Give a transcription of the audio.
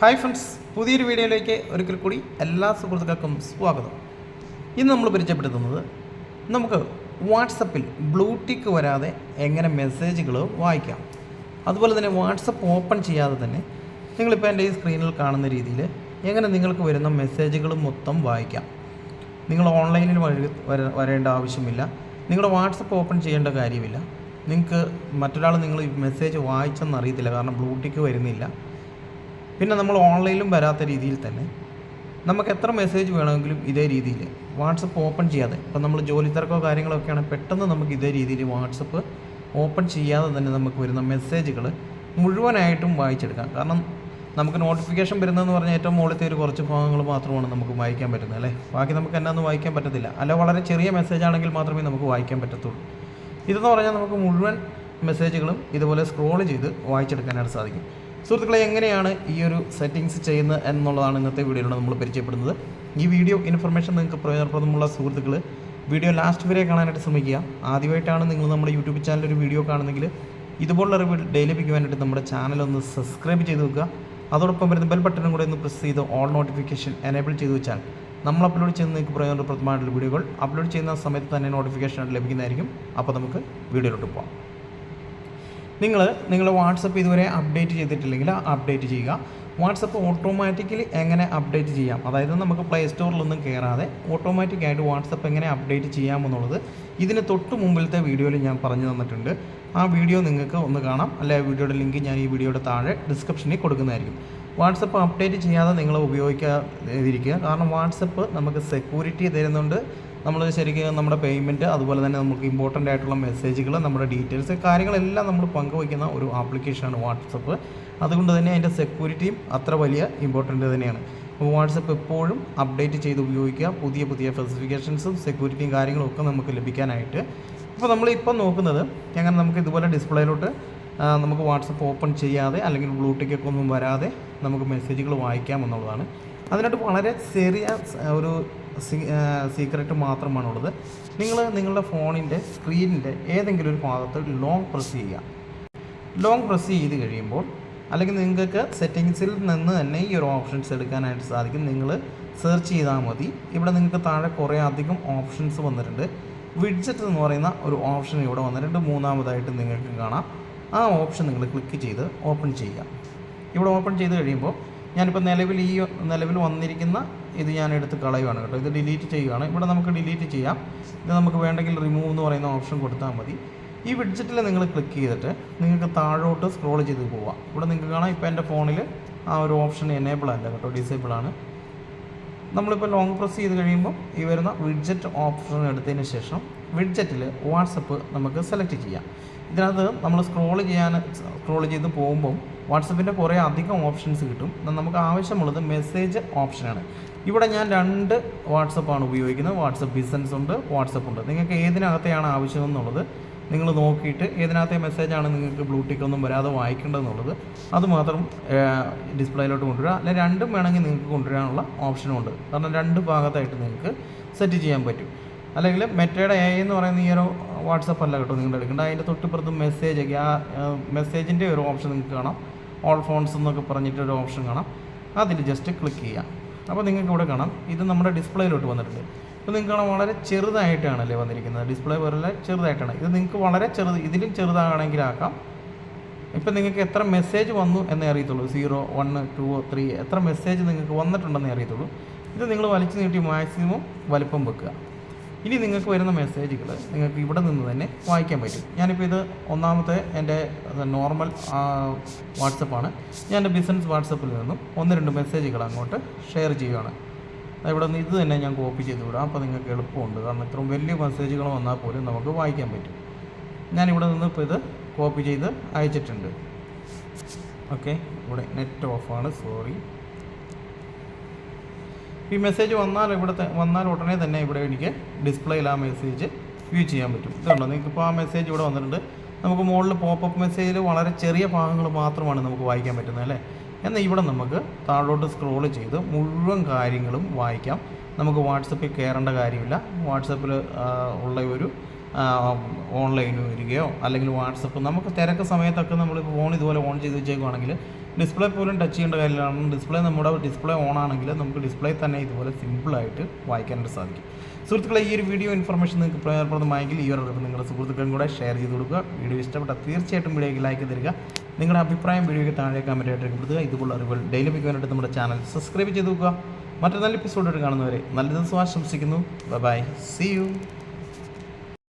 Hi friends പുതിയൊരു വീഡിയോയിലേക്ക് ഒരിക്കൽ കൂടി എല്ലാ സുഹൃത്തുക്കൾക്കും സ്വാഗതം. ഇന്ന് നമ്മൾ പരിചയപ്പെടുത്തുന്നത് നമുക്ക് വാട്സപ്പിൽ ബ്ലൂടിക്ക് വരാതെ എങ്ങനെ മെസ്സേജുകൾ വായിക്കാം. അതുപോലെ തന്നെ വാട്സപ്പ് ഓപ്പൺ ചെയ്യാതെ തന്നെ നിങ്ങളിപ്പോൾ എന്റെ ഈ സ്ക്രീനിൽ കാണുന്ന രീതിയിൽ എങ്ങനെ നിങ്ങൾക്ക് വരുന്ന മെസ്സേജുകൾ മൊത്തം വായിക്കാം. നിങ്ങൾ ഓൺലൈനിൽ വരേണ്ട ആവശ്യമില്ല. നിങ്ങളുടെ വാട്സപ്പ് ഓപ്പൺ ചെയ്യേണ്ട കാര്യമില്ല. നിങ്ങൾക്ക് മറ്റൊരാൾ നിങ്ങൾ മെസ്സേജ് വായിച്ചെന്നറിയത്തില്ല കാരണം ബ്ലൂടിക്ക് വരുന്നില്ല. പിന്നെ നമ്മൾ ഓൺലൈനിലും വരാത്ത രീതിയിൽ തന്നെ നമുക്ക് എത്ര മെസ്സേജ് വേണമെങ്കിലും ഇതേ രീതിയിൽ വാട്സപ്പ് ഓപ്പൺ ചെയ്യാതെ ഇപ്പം നമ്മൾ ജോലി തിരക്കോ കാര്യങ്ങളൊക്കെയാണ് പെട്ടെന്ന് നമുക്ക് ഇതേ രീതിയിൽ വാട്സപ്പ് ഓപ്പൺ ചെയ്യാതെ തന്നെ നമുക്ക് വരുന്ന മെസ്സേജുകൾ മുഴുവനായിട്ടും വായിച്ചെടുക്കാം. കാരണം നമുക്ക് നോട്ടിഫിക്കേഷൻ വരുന്നതെന്ന് പറഞ്ഞാൽ ഏറ്റവും മുകളിലത്തെ ഒരു കുറച്ച് ഭാഗങ്ങൾ മാത്രമാണ് നമുക്ക് വായിക്കാൻ പറ്റുന്നത് അല്ലേ? ബാക്കി നമുക്ക് എന്നാന്ന് വായിക്കാൻ പറ്റത്തില്ല. അല്ല വളരെ ചെറിയ മെസ്സേജ് ആണെങ്കിൽ മാത്രമേ നമുക്ക് വായിക്കാൻ പറ്റത്തുള്ളൂ. ഇതെന്ന് പറഞ്ഞാൽ നമുക്ക് മുഴുവൻ മെസ്സേജുകളും ഇതുപോലെ സ്ക്രോൾ ചെയ്ത് വായിച്ചെടുക്കാനായിട്ട് സാധിക്കും. സുഹൃത്തുക്കളെ എങ്ങനെയാണ് ഈ ഒരു സെറ്റിങ്സ് ചെയ്യുന്നത് എന്നുള്ളതാണ് ഇന്നത്തെ വീഡിയോയിലൂടെ നമ്മൾ പരിചയപ്പെടുന്നത്. ഈ വീഡിയോ ഇൻഫർമേഷൻ നിങ്ങൾക്ക് പ്രയോജനപ്രദമുള്ള സുഹൃത്തുക്കൾ വീഡിയോ ലാസ്റ്റ് വരെ കാണാനായിട്ട് ശ്രമിക്കുക. ആദ്യമായിട്ടാണ് നിങ്ങൾ നമ്മുടെ യൂട്യൂബ് ചാനൽ ഒരു വീഡിയോ കാണുന്നെങ്കിൽ ഇതുപോലുള്ള അറിവ് ഡെയിലി ലഭിക്കുവാനായിട്ട് നമ്മുടെ ചാനൽ ഒന്ന് സബ്സ്ക്രൈബ് ചെയ്ത് വെക്കുക. അതോടൊപ്പം വരുന്ന ബെൽ ബട്ടണും കൂടെ ഒന്ന് പ്രസ് ചെയ്ത് ഓൾ നോട്ടിഫിക്കേഷൻ എനേബിൾ ചെയ്ത് വെച്ചാൽ നമ്മൾ അപ്ലോഡ് ചെയ്യുന്ന നിങ്ങൾക്ക് പ്രയോജനപ്രദമായിട്ടുള്ള വീഡിയോകൾ അപ്ലോഡ് ചെയ്യുന്ന സമയത്ത് തന്നെ നോട്ടിഫിക്കേഷൻ ലഭിക്കുന്നതായിരിക്കും. അപ്പോൾ നമുക്ക് വീഡിയോയിലോട്ട് പോകാം നിങ്ങൾ നിങ്ങളുടെ വാട്സപ്പ് ഇതുവരെ അപ്ഡേറ്റ് ചെയ്തിട്ടില്ലെങ്കിൽ അപ്ഡേറ്റ് ചെയ്യുക. വാട്സപ്പ് ഓട്ടോമാറ്റിക്കലി എങ്ങനെ അപ്ഡേറ്റ് ചെയ്യാം? അതായത് നമുക്ക് പ്ലേ സ്റ്റോറിലൊന്നും കയറാതെ ഓട്ടോമാറ്റിക്കായിട്ട് വാട്സപ്പ് എങ്ങനെ അപ്ഡേറ്റ് ചെയ്യാമെന്നുള്ളത് ഇതിന് തൊട്ട് മുമ്പിലത്തെ വീഡിയോയിൽ ഞാൻ പറഞ്ഞു തന്നിട്ടുണ്ട്. ആ വീഡിയോ നിങ്ങൾക്ക് ഒന്ന് കാണാം. അല്ലെ വീഡിയോയുടെ ലിങ്ക് ഞാൻ ഈ വീഡിയോയുടെ താഴെ ഡിസ്ക്രിപ്ഷനിൽ കൊടുക്കുന്നതായിരിക്കും. വാട്സപ്പ് അപ്ഡേറ്റ് ചെയ്യാതെ നിങ്ങൾ ഉപയോഗിക്കാതിരിക്കുക. കാരണം വാട്സപ്പ് നമുക്ക് സെക്യൂരിറ്റി തരുന്നുണ്ട്. നമ്മൾ ശരിക്കും നമ്മുടെ പേയ്മെന്റ് അതുപോലെ തന്നെ നമുക്ക് ഇമ്പോർട്ടന്റ് ആയിട്ടുള്ള മെസ്സേജുകൾ നമ്മുടെ ഡീറ്റെയിൽസ് കാര്യങ്ങളെല്ലാം നമ്മൾ പങ്കുവയ്ക്കുന്ന ഒരു ആപ്ലിക്കേഷനാണ് വാട്സപ്പ് അതുകൊണ്ട് തന്നെ അതിന്റെ സെക്യൂരിറ്റിയും അത്ര വലിയ ഇമ്പോർട്ടന്റ് തന്നെയാണ്. അപ്പോൾ വാട്സപ്പ് എപ്പോഴും അപ്ഡേറ്റ് ചെയ്ത് ഉപയോഗിക്കുക. പുതിയ പുതിയ സ്പെസിഫിക്കേഷൻസും സെക്യൂരിറ്റിയും കാര്യങ്ങളും ഒക്കെ നമുക്ക് ലഭിക്കാനായിട്ട്. അപ്പോൾ നമ്മളിപ്പോൾ നോക്കുന്നത് എങ്ങനെ നമുക്ക് ഇതുപോലെ ഡിസ്പ്ലേയിലോട്ട് നമുക്ക് വാട്സപ്പ് ഓപ്പൺ ചെയ്യാതെ അല്ലെങ്കിൽ ബ്ലൂടൂത്തൊക്കെ ഒന്നും വരാതെ നമുക്ക് മെസ്സേജുകൾ വായിക്കാം എന്നുള്ളതാണ്. അതിനായിട്ട് വളരെ ചെറിയ ഒരു സീക്രട്ട് മാത്രമാണുള്ളത്. നിങ്ങൾ നിങ്ങളുടെ ഫോണിന്റെ സ്ക്രീനിന്റെ ഏതെങ്കിലും ഒരു ഭാഗത്ത് ലോങ് പ്രസ് ചെയ്യുക. ലോങ് പ്രസ് ചെയ്ത് കഴിയുമ്പോൾ അല്ലെങ്കിൽ നിങ്ങൾക്ക് സെറ്റിങ്സിൽ നിന്ന് തന്നെ ഈ ഒരു ഓപ്ഷൻസ് എടുക്കാനായിട്ട് സാധിക്കും. നിങ്ങൾ സെർച്ച് ചെയ്താൽ മതി. ഇവിടെ നിങ്ങൾക്ക് താഴെ കുറേ അധികം ഓപ്ഷൻസ് വന്നിട്ടുണ്ട്. വിഡ്ജറ്റ് എന്ന് പറയുന്ന ഒരു ഓപ്ഷൻ ഇവിടെ വന്നിട്ടുണ്ട്. മൂന്നാമതായിട്ട് നിങ്ങൾക്ക് കാണാം. ആ ഓപ്ഷൻ നിങ്ങൾ ക്ലിക്ക് ചെയ്ത് ഓപ്പൺ ചെയ്യുക. ഇവിടെ ഓപ്പൺ ചെയ്ത് കഴിയുമ്പോൾ ഞാനിപ്പോൾ നിലവിൽ ഈ നിലവിൽ വന്നിരിക്കുന്ന ഇത് ഞാൻ എടുത്ത് കളയുവാണ് കേട്ടോ. ഇത് ഡിലീറ്റ് ചെയ്യുകയാണ് ഇവിടെ നമുക്ക് ഡിലീറ്റ് ചെയ്യാം. ഇത് നമുക്ക് വേണ്ടെങ്കിൽ റിമൂവ് എന്ന് പറയുന്ന ഓപ്ഷൻ കൊടുത്താൽ മതി. ഈ വിഡ്ജറ്റിൽ നിങ്ങൾ ക്ലിക്ക് ചെയ്തിട്ട് നിങ്ങൾക്ക് താഴോട്ട് സ്ക്രോൾ ചെയ്ത് പോവാം. ഇവിടെ നിങ്ങൾക്ക് കാണാം ഇപ്പോൾ എന്റെ ഫോണിൽ ആ ഒരു ഓപ്ഷൻ എനേബിൾ അല്ല കേട്ടോ ഡിസേബിൾ ആണ്. നമ്മളിപ്പോൾ ലോങ് പ്രസ് ചെയ്ത് കഴിയുമ്പോൾ ഈ വരുന്ന വിഡ്ജറ്റ് ഓപ്ഷൻ എടുത്തതിന് ശേഷം വിഡ്ജറ്റിൽ വാട്സപ്പ് നമുക്ക് സെലക്ട് ചെയ്യാം. ഇതിനകത്ത് നമ്മൾ സ്ക്രോൾ ചെയ്യാൻ സ്ക്രോൾ ചെയ്ത് പോകുമ്പം വാട്സപ്പിന്റെ കുറേ അധികം ഓപ്ഷൻസ് കിട്ടും. നമുക്ക് ആവശ്യമുള്ളത് മെസ്സേജ് ഓപ്ഷനാണ് ഇവിടെ ഞാൻ രണ്ട് വാട്സപ്പാണ് ഉപയോഗിക്കുന്നത്. വാട്സപ്പ് ബിസിനസ് ഉണ്ട് വാട്സപ്പ് ഉണ്ട്. നിങ്ങൾക്ക് ഏതിനകത്തെയാണ് ആവശ്യമെന്നുള്ളത് നിങ്ങൾ നോക്കിയിട്ട് ഏതിനകത്തെ മെസ്സേജാണ് നിങ്ങൾക്ക് ബ്ലൂടിക്ക് ഒന്നും വരാതെ വായിക്കേണ്ടതെന്നുള്ളത് അത് മാത്രം ഡിസ്പ്ലേയിലോട്ട് കൊണ്ടുവരിക. അല്ലെ രണ്ടും വേണമെങ്കിൽ നിങ്ങൾക്ക് കൊണ്ടുവരാനുള്ള ഓപ്ഷനും ഉണ്ട്. കാരണം രണ്ട് ഭാഗത്തായിട്ട് നിങ്ങൾക്ക് സെറ്റ് ചെയ്യാൻ പറ്റും. അല്ലെങ്കിൽ മെറ്റയുടെ എ എന്ന് പറയുന്ന ഈ ഒരു വാട്സപ്പ് അല്ല കേട്ടോ നിങ്ങൾ എടുക്കേണ്ട അതിന്റെ തൊട്ടിപ്പുറത്ത് മെസ്സേജ് ഒക്കെ. ആ മെസ്സേജിന്റെ ഒരു ഓപ്ഷൻ നിങ്ങൾക്ക് കാണാം. ഓൾ ഫോൺസ് എന്നൊക്കെ പറഞ്ഞിട്ട് ഒരു ഓപ്ഷൻ കാണാം. അതിൽ ജസ്റ്റ് ക്ലിക്ക് ചെയ്യാം. അപ്പോൾ നിങ്ങൾക്ക് ഇവിടെ കാണാം. ഇത് നമ്മുടെ ഡിസ്പ്ലേയിലോട്ട് വന്നിട്ടുണ്ട്. അപ്പോൾ നിങ്ങൾക്ക് കാണാം വളരെ ചെറുതായിട്ടാണല്ലേ വന്നിരിക്കുന്നത്. ഡിസ്പ്ലേ പോലെ ചെറുതായിട്ടാണ്. ഇത് നിങ്ങൾക്ക് വളരെ ചെറുത് ഇതിലും ചെറുതാണെങ്കിൽ ആക്കാം. ഇപ്പം നിങ്ങൾക്ക് എത്ര മെസ്സേജ് വന്നു എന്നേ അറിയത്തുള്ളൂ. സീറോ വൺ ടു ത്രീ എത്ര മെസ്സേജ് നിങ്ങൾക്ക് വന്നിട്ടുണ്ടെന്നേ അറിയത്തുള്ളൂ. ഇത് നിങ്ങൾ വലിച്ചു നീട്ടി മാക്സിമം വലിപ്പം വെക്കുക. ഇനി നിങ്ങൾക്ക് വരുന്ന മെസ്സേജുകൾ നിങ്ങൾക്ക് ഇവിടെ നിന്ന് തന്നെ വായിക്കാൻ പറ്റും. ഞാനിപ്പോൾ ഇത് ഒന്നാമത്തെ എന്റെ നോർമൽ വാട്സപ്പാണ് ഞാൻ എന്റെ ബിസിനസ് വാട്സപ്പിൽ നിന്നും ഒന്ന് രണ്ട് മെസ്സേജുകൾ അങ്ങോട്ട് ഷെയർ ചെയ്യുകയാണ് ഇവിടെ നിന്ന് ഇത് തന്നെ ഞാൻ കോപ്പി ചെയ്ത് വിടാം. അപ്പോൾ നിങ്ങൾക്ക് എളുപ്പമുണ്ട്. കാരണം ഇത്രയും വലിയ മെസ്സേജുകൾ വന്നാൽ പോലും നമുക്ക് വായിക്കാൻ പറ്റും. ഞാനിവിടെ നിന്ന് ഇപ്പോൾ ഇത് കോപ്പി ചെയ്ത് അയച്ചിട്ടുണ്ട്. ഓക്കെ ഇവിടെ നെറ്റ് ഓഫാണ് സോറി ഈ മെസ്സേജ് വന്നാൽ ഇവിടുത്തെ വന്നാൽ ഉടനെ തന്നെ ഇവിടെ എനിക്ക് ഡിസ്പ്ലേയിൽ ആ മെസ്സേജ് വ്യൂ ചെയ്യാൻ പറ്റും. ഇതുണ്ടോ നിങ്ങൾക്ക് ഇപ്പോൾ ആ മെസ്സേജ് ഇവിടെ വന്നിട്ടുണ്ട്. നമുക്ക് മുകളിൽ പോപ്പപ്പ് മെസ്സേജിൽ വളരെ ചെറിയ ഭാഗങ്ങൾ മാത്രമാണ് നമുക്ക് വായിക്കാൻ പറ്റുന്നത് അല്ലേ? എന്നാൽ ഇവിടെ നമുക്ക് താഴോട്ട് സ്ക്രോൾ ചെയ്ത് മുഴുവൻ കാര്യങ്ങളും വായിക്കാം. നമുക്ക് വാട്സപ്പിൽ കയറേണ്ട കാര്യമില്ല. വാട്സപ്പിൽ ഉള്ള ഒരു ഓൺലൈൻ വരികയോ അല്ലെങ്കിൽ വാട്സപ്പ് നമുക്ക് തിരക്ക് സമയത്തൊക്കെ നമ്മൾ ഫോൺ ഇതുപോലെ ഓൺ ചെയ്ത് വെച്ചേക്കുവാണെങ്കിൽ ഡിസ്പ്ലേ പോലും ടച്ച് ചെയ്യേണ്ട കാര്യമാണ് ഡിസ്പ്ലേ നമ്മുടെ ഡിസ്പ്ലേ ഓൺ ആണെങ്കിൽ നമുക്ക് ഡിസ്പ്ലേ തന്നെ ഇതുപോലെ സിമ്പിളായിട്ട് വായിക്കാനായിട്ട് സാധിക്കും. സുഹൃത്തുക്കളെ ഈ ഒരു വീഡിയോ ഇൻഫർമേഷൻ നിങ്ങൾക്ക് പ്രയോജനപ്രദമായെങ്കിൽ ഈ ഒരു അറിവ് നിങ്ങളുടെ സുഹൃത്തുക്കളും കൂടെ ഷെയർ ചെയ്ത് കൊടുക്കുക. വീഡിയോ ഇഷ്ടപ്പെട്ട തീർച്ചയായിട്ടും വീഡിയോയ്ക്ക് ലൈക്ക് തരിക. നിങ്ങളുടെ അഭിപ്രായം വീഡിയോയ്ക്ക് താഴെ കമന്റായിട്ട് രേഖപ്പെടുത്തുക. ഇതുപോലുള്ള അറിവുകൾ ഡെയിലി വയ്ക്കുവാനായിട്ട് നമ്മുടെ ചാനൽ സബ്സ്ക്രൈബ് ചെയ്ത് നോക്കുക മറ്റൊരു നല്ല എപ്പിസോഡായിട്ട് കാണുന്നവരെ നല്ല ദിവസം ആശംസിക്കുന്നു. By C U